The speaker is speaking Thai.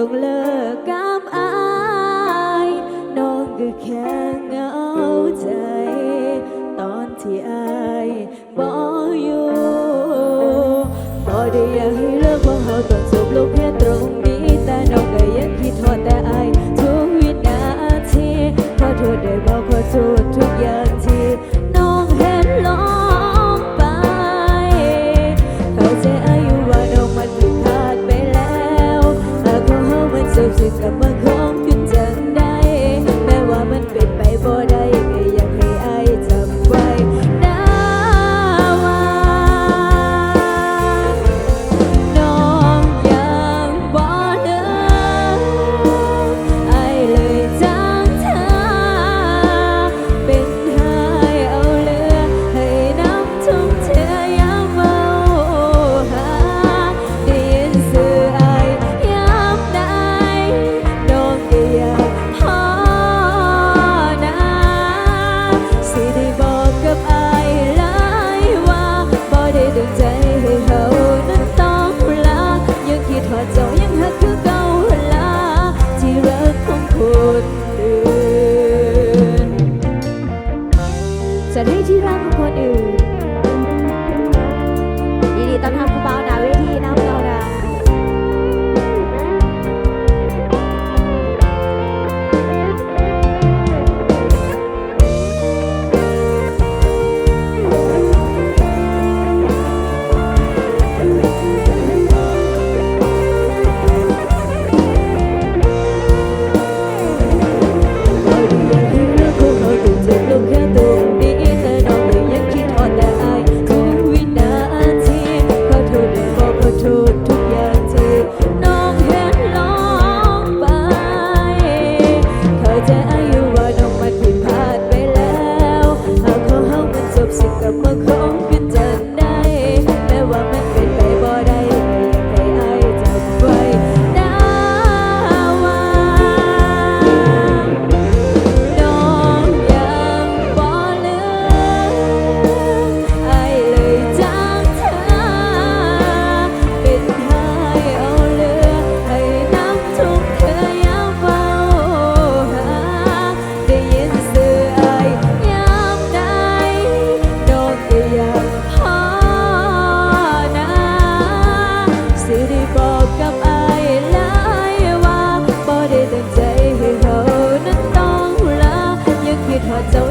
ต้องเลิกกับอายน้องก็แค่เหงาใจ ตอนที่อายบ่อยู่พอได้อยากให้เลิกว่าเขาต้องจบลงแค่ตรงนี้ แต่น้องก็ยังคิดทอดแต่อายทุกวินาทีขอโทษได้บอกขอโทษทุกอย่างที่ ดวงใจให้เขานั้นต้องลายังคิดฮอดเจ้ายังหักคือเก่าลาที่รักของคนอื่นจะได้ที่รักของคนอื่น มันผิดพลาดไปแล้วหากของ God's